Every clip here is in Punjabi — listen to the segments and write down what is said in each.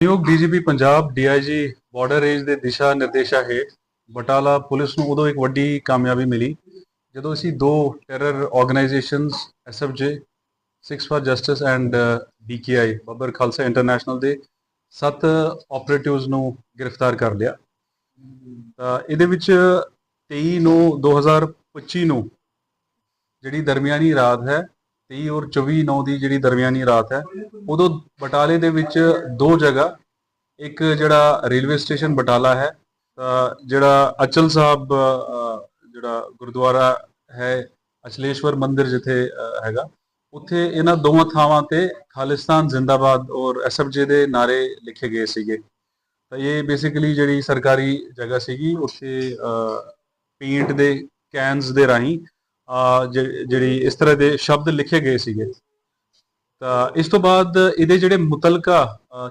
ਨਿਯੋਗ DGP Punjab DIG border range ਦੇ ਦਿਸ਼ਾ ਨਿਰਦੇਸ਼ਾਂ ਹੇਠ ਬਟਾਲਾ ਪੁਲਿਸ ਨੂੰ ਉਦੋਂ ਇੱਕ ਵੱਡੀ ਕਾਮਯਾਬੀ ਮਿਲੀ, ਜਦੋਂ ਅਸੀਂ ਦੋ terror organisations SFJ 6 for justice and DKI Babbar Khalsa international ਦੇ ਸੱਤ ਆਪਰੇਟਿਵਸ ਨੂੰ ਗ੍ਰਿਫਤਾਰ ਕਰ ਲਿਆ। ਤਾਂ ਇਹਦੇ ਵਿੱਚ 23 ਨੂੰ 2025 ਨੂੰ ਜਿਹੜੀ ਦਰਮਿਆਨੀ ਰਾਤ ਹੈ 23 ਔਰ 24 ਨੌ ਦੀ ਜਿਹੜੀ ਦਰਮਿਆਨੀ ਰਾਤ ਹੈ, ਉਦੋਂ ਬਟਾਲੇ ਦੇ ਵਿੱਚ ਦੋ ਜਗ੍ਹਾ, ਇੱਕ ਜਿਹੜਾ ਰੇਲਵੇ ਸਟੇਸ਼ਨ ਬਟਾਲਾ ਹੈ ਜਿਹੜਾ ਅਚਲ ਸਾਹਿਬ ਜਿਹੜਾ ਗੁਰਦੁਆਰਾ ਹੈ, ਅਚਲੇਸ਼ਵਰ ਮੰਦਿਰ ਜਿੱਥੇ ਹੈਗਾ, ਉੱਥੇ ਇਹਨਾਂ ਦੋਵਾਂ ਥਾਵਾਂ ਤੇ ਖਾਲਿਸਤਾਨ ਜ਼ਿੰਦਾਬਾਦ ਔਰ ਐਸਐਫਜੇ ਦੇ ਨਾਰੇ ਲਿਖੇ ਗਏ ਸੀਗੇ। ਤਾਂ ਇਹ ਬੇਸਿਕਲੀ ਜਿਹੜੀ ਸਰਕਾਰੀ ਜਗ੍ਹਾ ਸੀਗੀ, ਉੱਥੇ ਪੇਂਟ ਦੇ ਕੈਨਸ ਦੇ ਰਾਹੀਂ ਜਿਹੜੀ ਇਸ ਤਰ੍ਹਾਂ ਦੇ ਸ਼ਬਦ ਲਿਖੇ ਗਏ ਸੀਗੇ। ਤਾਂ ਇਸ ਤੋਂ ਬਾਅਦ ਇਹਦੇ ਜਿਹੜੇ ਮੁਤਲਕਾ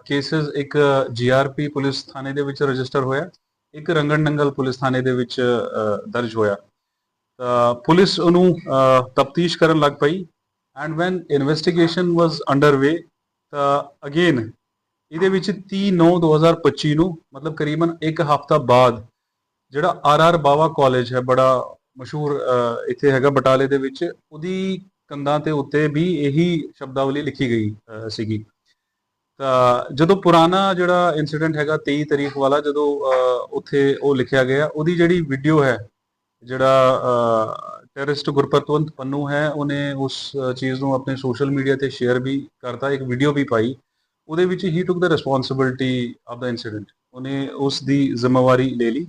ਕੇਸਸ ਇੱਕ ਜੀਆਰਪੀ ਪੁਲਿਸ ਥਾਣੇ ਦੇ ਵਿੱਚ ਰਜਿਸਟਰ ਹੋਇਆ, ਇੱਕ ਰੰਗਣ ਨੰਗਲ ਪੁਲਿਸ ਥਾਣੇ ਦੇ ਵਿੱਚ ਦਰਜ ਹੋਇਆ। ਤਾਂ ਪੁਲਿਸ ਉਹਨੂੰ ਤਫਤੀਸ਼ ਕਰਨ ਲੱਗ ਪਈ and when investigation was underway ਤਾਂ ਅਗੇਨ ਇਹਦੇ ਵਿੱਚ 30 9 2025 ਨੂੰ ਮਤਲਬ ਕਰੀਬਨ ਇੱਕ ਹਫ਼ਤਾ ਬਾਅਦ ਜਿਹੜਾ ਆਰ ਆਰ ਬਾਵਾ ਕਾਲਜ ਹੈ, ਬੜਾ ਮਸ਼ਹੂਰ ਇੱਥੇ ਹੈਗਾ ਬਟਾਲੇ ਦੇ ਵਿੱਚ। ਉਹਦੀ ਕੰਧਾਂ ਤੇ ਉੱਤੇ ਵੀ ਇਹੀ ਸ਼ਬਦਾਵਲੀ ਲਿਖੀ ਗਈ ਸੀਗੀ। ਤਾਂ ਜਦੋਂ ਪੁਰਾਣਾ ਜਿਹੜਾ ਇਨਸੀਡੈਂਟ ਹੈਗਾ 23 ਤਰੀਕ ਵਾਲਾ, ਜਦੋਂ ਉੱਥੇ ਉਹ ਲਿਖਿਆ ਗਿਆ, ਉਹਦੀ ਜਿਹੜੀ ਵੀਡੀਓ ਹੈ, ਜਿਹੜਾ ਟੈਰਰਿਸਟ ਗੁਰਪਤਵੰਤ ਪੰਨੂ ਹੈ, ਉਹਨੇ ਉਸ ਚੀਜ਼ ਨੂੰ ਆਪਣੇ ਸੋਸ਼ਲ ਮੀਡੀਆ ਤੇ ਸ਼ੇਅਰ ਵੀ ਕਰਤਾ, ਇੱਕ ਵੀਡੀਓ ਵੀ ਪਾਈ। ਉਹਦੇ ਵਿੱਚ ਹੀ took the responsibility of the incident ਉਹਨੇ ਉਸ ਦੀ ਜ਼ਿੰਮੇਵਾਰੀ ਲੈ ਲਈ।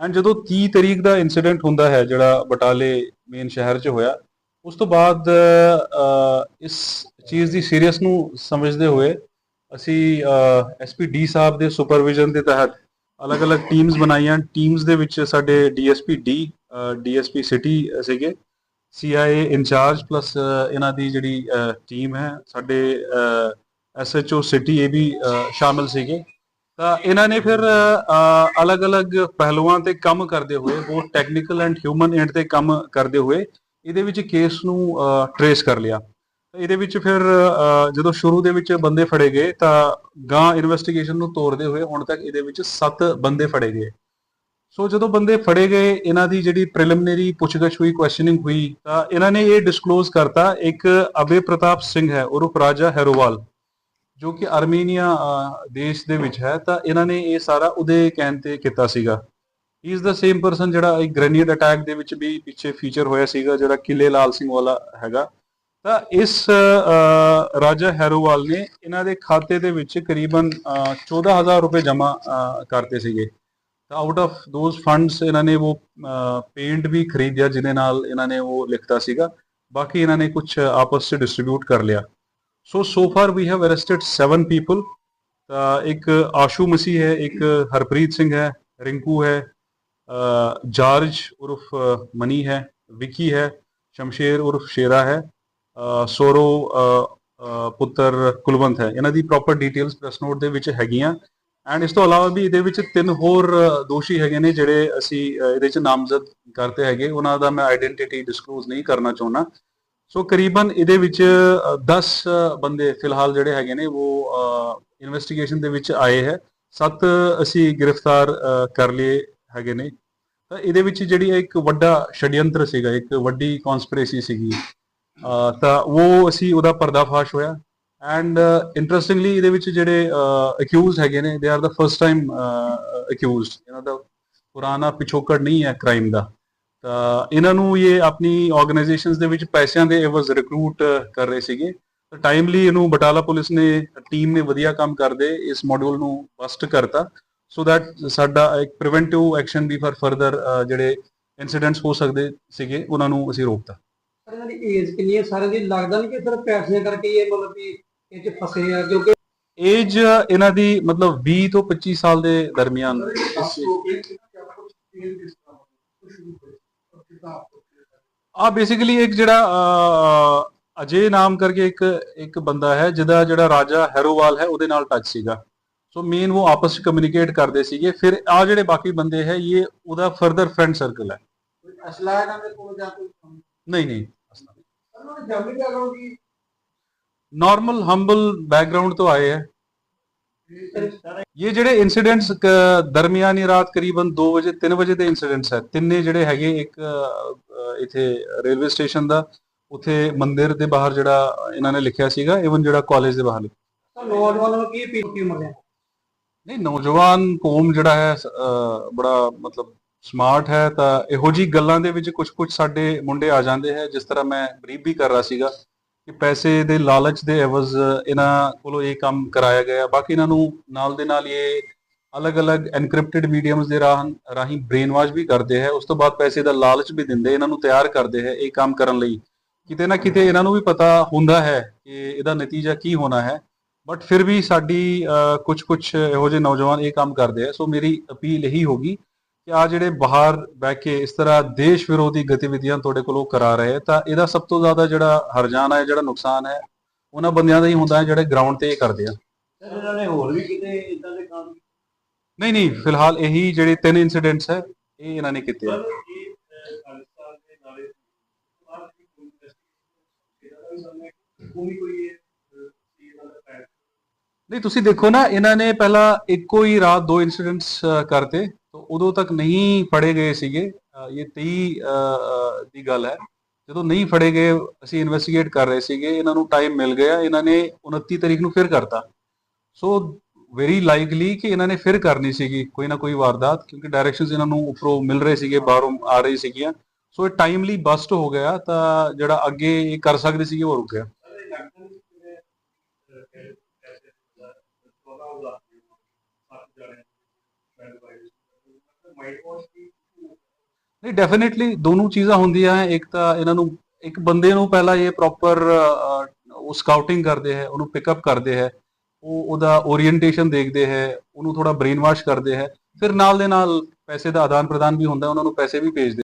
ਐਂਡ ਜਦੋਂ 30 ਤਰੀਕ ਦਾ ਇਨਸੀਡੈਂਟ ਹੁੰਦਾ ਹੈ, ਜਿਹੜਾ ਬਟਾਲੇ ਮੇਨ ਸ਼ਹਿਰ 'ਚ ਹੋਇਆ, ਉਸ ਤੋਂ ਬਾਅਦ ਇਸ ਚੀਜ਼ ਦੀ ਸੀਰੀਅਸ ਨੂੰ ਸਮਝਦੇ ਹੋਏ ਅਸੀਂ ਐਸਪੀ ਡੀ ਸਾਹਿਬ ਦੇ ਸੁਪਰਵਿਜ਼ਨ ਦੇ ਤਹਿਤ ਅਲੱਗ-ਅਲੱਗ ਟੀਮਸ ਬਣਾਈਆਂ। ਟੀਮਸ ਦੇ ਵਿੱਚ ਸਾਡੇ ਡੀਐਸਪੀ ਡੀ ਡੀਐਸਪੀ ਸਿਟੀ ਸੀਗੇ। ਸੀਆਈਏ ਇੰਚਾਰਜ ਪਲੱਸ ਇਹਨਾਂ ਦੀ ਜਿਹੜੀ ਟੀਮ ਹੈ, ਸਾਡੇ ਐਸਐਚਓ ਸਿਟੀ ਇਹ ਵੀ ਸ਼ਾਮਿਲ ਸੀਗੇ। ਤਾਂ ਇਹਨਾਂ ਨੇ ਫਿਰ ਅਲੱਗ-ਅਲੱਗ ਪਹਿਲੂਆਂ ਤੇ ਕੰਮ ਕਰਦੇ ਹੋਏ ਬਹੁਤ ਟੈਕਨੀਕਲ ਐਂਡ ਹਿਊਮਨ ਐਂਡ ਤੇ ਕੰਮ ਕਰਦੇ ਹੋਏ, ਇਹਦੇ ਵਿੱਚ ਕੇਸ ਨੂੰ ਟਰੇਸ ਕਰ ਲਿਆ। ਇਹਦੇ ਵਿੱਚ ਫਿਰ ਜਦੋਂ ਸ਼ੁਰੂ ਦੇ ਵਿੱਚ ਬੰਦੇ ਫੜੇ ਗਏ, ਤਾਂ ਗਾਂ ਇਨਵੈਸਟੀਗੇਸ਼ਨ ਨੂੰ ਤੋਰਦੇ ਹੋਏ ਹੁਣ ਤੱਕ ਇਹਦੇ ਵਿੱਚ 7 ਬੰਦੇ ਫੜੇ ਗਏ। ਸੋ ਜਦੋਂ ਬੰਦੇ ਫੜੇ ਗਏ, ਇਹਨਾਂ ਦੀ ਜਿਹੜੀ ਪ੍ਰੀਲਿਮਿਨਰੀ ਪੁੱਛਗਿੱਛ ਹੋਈ ਕੁਐਸਚਨਿੰਗ ਹੋਈ, ਤਾਂ ਇਹਨਾਂ ਨੇ ਇਹ ਡਿਸਕਲੋਜ਼ ਕਰਤਾ, ਇੱਕ ਅਬੇ ਪ੍ਰਤਾਪ ਸਿੰਘ ਹੈ, ਉਰਫ ਰਾਜਾ ਹੈਰੋਵਾਲ। ਜੋ ਕਿ ਆਰਮੀਨੀਆ ਦੇਸ਼ ਦੇ ਵਿੱਚ ਹੈ ਤਾਂ ਇਹਨਾਂ ਨੇ ਇਹ ਸਾਰਾ ਉਹਦੇ ਕਹਿਣ ਤੇ ਕੀਤਾ ਸੀਗਾ। He is the same person ਜਿਹੜਾ ਇੱਕ ਗ੍ਰੈਨੀਡ ਅਟੈਕ ਦੇ ਵਿੱਚ ਵੀ ਪਿੱਛੇ ਫੀਚਰ ਹੋਇਆ ਸੀਗਾ ਜਿਹੜਾ ਕਿਲੇ ਲਾਲ ਸਿੰਘ ਵਾਲਾ ਹੈਗਾ। ਤਾਂ ਇਸ ਰਾਜਾ ਹੈਰੋਵਾਲ ਨੇ ਇਹਨਾਂ ਦੇ ਖਾਤੇ ਦੇ ਵਿੱਚ ਕਰੀਬਨ ਅਹ, 14000 ਰੁਪਏ ਜਮ੍ਹਾਂ ਕਰਤੇ ਸੀਗੇ। ਤਾਂ ਆਊਟ ਆਫ ਦੋਜ਼ ਫੰਡਸ ਇਹਨਾਂ ਨੇ ਉਹ ਪੇਂਟ ਵੀ ਖਰੀਦਿਆ ਜਿਹਦੇ ਨਾਲ ਇਹਨਾਂ ਨੇ ਉਹ ਲਿਖਤਾ ਸੀਗਾ। ਬਾਕੀ ਇਹਨਾਂ ਨੇ ਕੁਝ ਆਪਸ ਵਿੱਚ ਡਿਸਟ੍ਰੀਬਿਊਟ ਕਰ ਲਿਆ। So so far we have arrested 7 people ਤਾਂ ਇੱਕ ਆਸ਼ੂ ਮਸੀਹ ਹੈ ਇੱਕ ਹਰਪ੍ਰੀਤ ਸਿੰਘ ਹੈ ਰਿੰਕੂ ਹੈ ਅਹ, ਜਾਰਜ ਉਰਫ ਮਨੀ ਹੈ ਵਿਕੀ ਹੈ ਸ਼ਮਸ਼ੇਰ ਉਰਫ ਸ਼ੇਰਾ ਹੈ ਅਹ, ਸੋਰੋ ਪੁੱਤਰ ਕੁਲਵੰਤ ਹੈ ਇਹਨਾਂ ਦੀ ਪ੍ਰੋਪਰ ਡਿਟੇਲਸ ਪ੍ਰੈਸ ਨੋਟ ਦੇ ਵਿੱਚ ਹੈਗੀਆਂ ਐਂਡ ਇਸ ਤੋਂ ਇਲਾਵਾ ਵੀ ਇਹਦੇ ਵਿੱਚ ਤਿੰਨ ਹੋਰ ਦੋਸ਼ੀ ਹੈਗੇ ਨੇ ਜਿਹੜੇ ਅਸੀਂ ਇਹਦੇ ਵਿੱਚ ਨਾਮਜ਼ਦ ਕਰਤੇ ਹੈਗੇ ਉਹਨਾਂ ਦਾ ਮੈਂ ਆਇਡੈਂਟੀਟੀ ਡਿਸਕਲੋਜ਼ ਨਹੀਂ ਕਰਨਾ ਚਾਹੁੰਦਾ ਸੋ ਕਰੀਬਨ ਇਹਦੇ ਵਿੱਚ 10 ਬੰਦੇ ਫਿਲਹਾਲ ਜਿਹੜੇ ਹੈਗੇ ਨੇ, ਉਹ ਇਨਵੈਸਟੀਗੇਸ਼ਨ ਦੇ ਵਿੱਚ ਆਏ ਹੈ। ਸੱਤ ਅਸੀਂ ਗ੍ਰਿਫਤਾਰ ਕਰ ਲਏ ਹੈਗੇ ਨੇ। ਤਾਂ ਇਹਦੇ ਵਿੱਚ ਜਿਹੜੀ ਇੱਕ ਵੱਡਾ ਛੜਯੰਤਰ ਸੀਗਾ, ਇੱਕ ਵੱਡੀ ਕਨਸਪੀਰੇਸੀ ਸੀਗੀ। ਤਾਂ ਉਹ ਅਸੀਂ, ਉਹਦਾ ਪਰਦਾਫਾਸ਼ ਹੋਇਆ। ਐਂਡ ਇੰਟਰਸਟਿੰਗਲੀ ਇਹਦੇ ਵਿੱਚ ਜਿਹੜੇ ਅਕਿਊਜ਼ ਹੈਗੇ ਨੇ they are the first time accused ਇਹਨਾਂ ਦਾ ਪੁਰਾਣਾ ਪਿਛੋਕੜ ਨਹੀਂ ਹੈ ਕ੍ਰਾਈਮ ਦਾ। ਤਾਂ ਇਹਨਾਂ ਨੂੰ ਇਹ ਆਪਣੀ ਆਰਗੇਨਾਈਜੇਸ਼ਨਸ ਦੇ ਵਿੱਚ ਪੈਸਿਆਂ ਦੇ ਐਵਜ਼ ਰਿਕਰੂਟ ਕਰ ਰਹੇ ਸੀਗੇ। ਤਾਂ ਟਾਈਮਲੀ ਇਹਨੂੰ ਬਟਾਲਾ ਪੁਲਿਸ ਨੇ ਟੀਮ ਨੇ ਵਧੀਆ ਕੰਮ ਕਰਦੇ ਇਸ ਮੋਡਿਊਲ ਨੂੰ ਬਸਟ ਕਰਤਾ। ਸੋ ਦੈਟ ਸਾਡਾ ਇੱਕ ਪ੍ਰੀਵੈਂਟਿਵ ਐਕਸ਼ਨ ਵੀ ਫਰ ਫਰਦਰ ਜਿਹੜੇ ਇਨਸੀਡੈਂਟਸ ਹੋ ਸਕਦੇ ਸੀਗੇ ਉਹਨਾਂ ਨੂੰ ਅਸੀਂ ਰੋਕਤਾ। ਪਰ ਇਹਨਾਂ ਦੀ ਏਜ ਕਿੰਨੀ ਹੈ? ਸਾਰੇ ਦੀ ਲੱਗਦਾ ਨਹੀਂ ਕਿ ਸਿਰਫ ਪੈਸੇ ਕਰਕੇ ਹੀ ਇਹ ਮਤਲਬ ਵੀ ਇਹ ਚ ਫਸੇ ਆ ਕਿਉਂਕਿ ਏਜ ਇਹਨਾਂ ਦੀ ਮਤਲਬ 20 ਤੋਂ 25 ਸਾਲ ਦੇ ਦਰਮਿਆਨ। ਆ ਬੇਸਿਕਲੀ ਇੱਕ ਜਿਹੜਾ ਅਜੇ ਨਾਮ ਕਰਕੇ ਇੱਕ ਇੱਕ ਬੰਦਾ ਹੈ ਜਿਹਦਾ ਜਿਹੜਾ ਰਾਜਾ ਹੈਰੋਵਾਲ ਹੈ ਉਹਦੇ ਨਾਲ ਟੱਚ ਸੀਗਾ। ਸੋ ਮੇਨ ਉਹ ਆਪਸ ਵਿੱਚ ਕਮਿਊਨੀਕੇਟ ਕਰਦੇ ਸੀਗੇ। ਫਿਰ ਆ ਜਿਹੜੇ ਬਾਕੀ ਬੰਦੇ ਹੈ ਇਹ ਉਹਦਾ ਫਰਦਰ ਫਰੈਂਡ ਸਰਕਲ ਹੈ। ਅਸਲਾ ਇਹਨਾਂ ਦੇ ਕੋਲ ਜਾਂ ਕੋਈ ਨਹੀਂ। ਨਹੀਂ ਉਹਨਾਂ ਨੇ ਜਾਮੀ ਬੈਕਗ੍ਰਾਉਂਡ ਦੀ ਨਾਰਮਲ ਹੰਬਲ ਬੈਕਗ੍ਰਾਉਂਡ ਤੋਂ ਆਏ ਹੈ। ਇਹ ਜਿਹੜੇ ਇਨਸੀਡੈਂਟਸ ਦਰਮਿਆਨੀ ਰਾਤ ਕਰੀਬਨ 2 ਵਜੇ 3 ਵਜੇ ਦੇ ਇਨਸੀਡੈਂਟਸ ਹੈ। ਤਿੰਨੇ ਜਿਹੜੇ ਹੈਗੇ ਇੱਕ ਇੱਥੇ ਰੇਲਵੇ ਸਟੇਸ਼ਨ ਦਾ ਉੱਥੇ ਮੰਦਿਰ ਦੇ ਬਾਹਰ ਜਿਹੜਾ ਇਹਨਾਂ ਨੇ ਲਿਖਿਆ ਸੀਗਾ ਇਵਨ ਜਿਹੜਾ ਕਾਲਜ ਦੇ ਬਾਹਰ ਤਾਂ ਨੌਜਵਾਨਾਂ ਨੂੰ ਕੀ ਅਪੀਲ ਕੀ ਉਮਰ ਦੇ ਨਹੀਂ ਨੌਜਵਾਨ ਕੌਮ ਜਿਹੜਾ ਹੈ ਬੜਾ ਮਤਲਬ ਸਮਾਰਟ ਹੈ ਤਾਂ ਇਹੋ ਜੀ ਗੱਲਾਂ ਦੇ ਵਿੱਚ ਕੁਝ ਕੁਝ ਸਾਡੇ ਮੁੰਡੇ ਆ ਜਾਂਦੇ ਹੈ ਜਿਸ ਤਰ੍ਹਾਂ ਮੈਂ ਬਰੀਫ ਵੀ ਕਰ ਰਿਹਾ ਸੀਗਾ। ਕਿ ਪੈਸੇ ਦੇ ਲਾਲਚ ਦੇ ਐਵਜ਼, ਇਹਨਾਂ ਕੋਲੋਂ ਇਹ ਕੰਮ ਕਰਾਇਆ ਗਿਆ। ਬਾਕੀ ਇਹਨਾਂ ਨੂੰ ਨਾਲ ਦੇ ਨਾਲ ਇਹ ਅਲੱਗ-ਅਲੱਗ ਐਨਕ੍ਰਿਪਟਡ ਮੀਡੀਅਮਸ ਦੇ ਰਾਹੀਂ ਬ੍ਰੇਨ ਵਾਸ਼ ਵੀ ਕਰਦੇ ਹੈ। ਉਸ ਤੋਂ ਬਾਅਦ ਪੈਸੇ ਦਾ ਲਾਲਚ ਵੀ ਦਿੰਦੇ, ਇਹਨਾਂ ਨੂੰ ਤਿਆਰ ਕਰਦੇ ਹੈ ਇਹ ਕੰਮ ਕਰਨ ਲਈ। ਕਿਤੇ ਨਾ ਕਿਤੇ ਇਹਨਾਂ ਨੂੰ ਵੀ ਪਤਾ ਹੁੰਦਾ ਹੈ ਕਿ ਇਹਦਾ ਨਤੀਜਾ ਕੀ ਹੋਣਾ ਹੈ। ਬਟ ਫਿਰ ਵੀ ਸਾਡੀ ਕੁਝ ਕੁਝ ਇਹੋ ਜਿਹੇ ਨੌਜਵਾਨ ਇਹ ਕੰਮ ਕਰਦੇ ਆ ਸੋ ਮੇਰੀ ਅਪੀਲ ਇਹੀ ਹੋਗੀ ਕਿ ਆ ਜਿਹੜੇ ਬਾਹਰ ਬਹਿ ਕੇ ਇਸ ਤਰ੍ਹਾਂ ਦੇਸ਼ ਵਿਰੋਧੀ ਗਤੀਵਿਧੀਆਂ ਤੁਹਾਡੇ ਕੋਲੋਂ ਕਰਾ ਰਹੇ ਤਾਂ ਇਹਦਾ ਸਭ ਤੋਂ ਜ਼ਿਆਦਾ ਜਿਹੜਾ ਹਰਜਾਨਾ ਹੈ ਜਿਹੜਾ ਨੁਕਸਾਨ ਹੈ ਉਹਨਾਂ ਬੰਦਿਆਂ ਦਾ ਹੀ ਹੁੰਦਾ ਹੈ ਜਿਹੜੇ ਗਰਾਊਂਡ ਤੇ ਇਹ ਕਰਦੇ ਆ। ਸਰ ਇਹਨਾਂ ਨੇ ਹੋਰ ਵੀ ਕਿਤੇ ਇਦਾਂ ਦੇ ਕੰਮ ਨਹੀਂ ਨਹੀਂ ਫਿਲਹਾਲ ਇਹੀ ਜਿਹੜੇ ਤਿੰਨ ਇਨਸੀਡੈਂਟਸ ਹੈ ਇਹ ਇਹਨਾਂ ਨੇ ਕੀਤੇ ਆ। ਨਹੀਂ ਤੁਸੀਂ ਦੇਖੋ ਨਾ ਇਹਨਾਂ ਨੇ ਪਹਿਲਾਂ ਇੱਕੋ ਹੀ ਰਾਤ ਦੋ ਇਨਸੀਡੈਂਟਸ ਕਰਤੇ। ਤਾਂ ਉਦੋਂ ਤੱਕ ਨਹੀਂ ਫੜੇ ਗਏ ਸੀਗੇ। ਇਹ 23 ਦੀ ਗੱਲ ਹੈ। ਜਦੋਂ ਨਹੀਂ ਫੜੇ ਗਏ, ਅਸੀਂ ਇਨਵੈਸਟੀਗੇਟ ਕਰ ਰਹੇ ਸੀਗੇ। ਇਹਨਾਂ ਨੂੰ ਟਾਈਮ ਮਿਲ ਗਿਆ। ਇਹਨਾਂ ਨੇ 29 ਤਰੀਕ ਨੂੰ ਫਿਰ ਕਰਤਾ। ਸੋ ਵੈਰੀ ਲਾਈਕਲੀ ਕਿ ਇਹਨਾਂ ਨੇ ਫਿਰ ਕਰਨੀ ਸੀਗੀ ਕੋਈ ਨਾ ਕੋਈ ਵਾਰਦਾਤ, ਕਿਉਂਕਿ ਡਾਇਰੈਕਸ਼ਨਸ ਇਹਨਾਂ ਨੂੰ ਉੱਪਰੋਂ ਮਿਲ ਰਹੇ ਸੀਗੇ, ਬਾਹਰੋਂ ਆ ਰਹੀ ਸੀਗੀਆਂ। ਸੋ ਇਹ ਟਾਈਮਲੀ ਬਸਟ ਹੋ ਗਿਆ ਤਾਂ ਜਿਹੜਾ ਅੱਗੇ ਇਹ ਕਰ ਸਕਦੇ ਸੀਗੇ ਉਹ ਰੁਕ ਗਿਆ ਸਰ ਇਹ ਲੱਗਦਾ ਨਹੀਂ ਕਿ ਮੈਂ ਪੈਸੇ ਸੋਨਾ ਉਡਾ ਸੱਤ ਜਾਣੇ ਬੈਂਡ ਵਾਈਜ਼ ਮਾਈਂਡ ਵਾਸ਼ ਕੀ ਨਹੀਂ ਡੈਫੀਨਿਟਲੀ ਦੋਨੋਂ ਚੀਜ਼ਾਂ ਹੁੰਦੀਆਂ ਹੈ। ਇੱਕ ਤਾਂ ਇਹਨਾਂ ਨੂੰ, ਇੱਕ ਬੰਦੇ ਨੂੰ ਪਹਿਲਾਂ ਇਹ ਪ੍ਰੋਪਰ ਉਹ ਸਕਾਊਟਿੰਗ ਕਰਦੇ ਹੈ, ਉਹਨੂੰ ਪਿਕਅਪ ਕਰਦੇ ਹੈ। ਉਹ ਉਹਦਾ ਓਰੀਐਂਟੇਸ਼ਨ ਦੇਖਦੇ ਹੈ, ਉਹਨੂੰ ਥੋੜਾ ਬ੍ਰੇਨ ਵਾਸ਼ ਕਰਦੇ ਹੈ। ਫਿਰ ਨਾਲ ਦੇ ਨਾਲ ਪੈਸੇ ਦਾ ਆਦਾਨ ਪ੍ਰਦਾਨ ਵੀ ਹੁੰਦਾ ਉਹਨਾਂ ਨੂੰ ਪੈਸੇ ਵੀ ਭੇਜਦੇ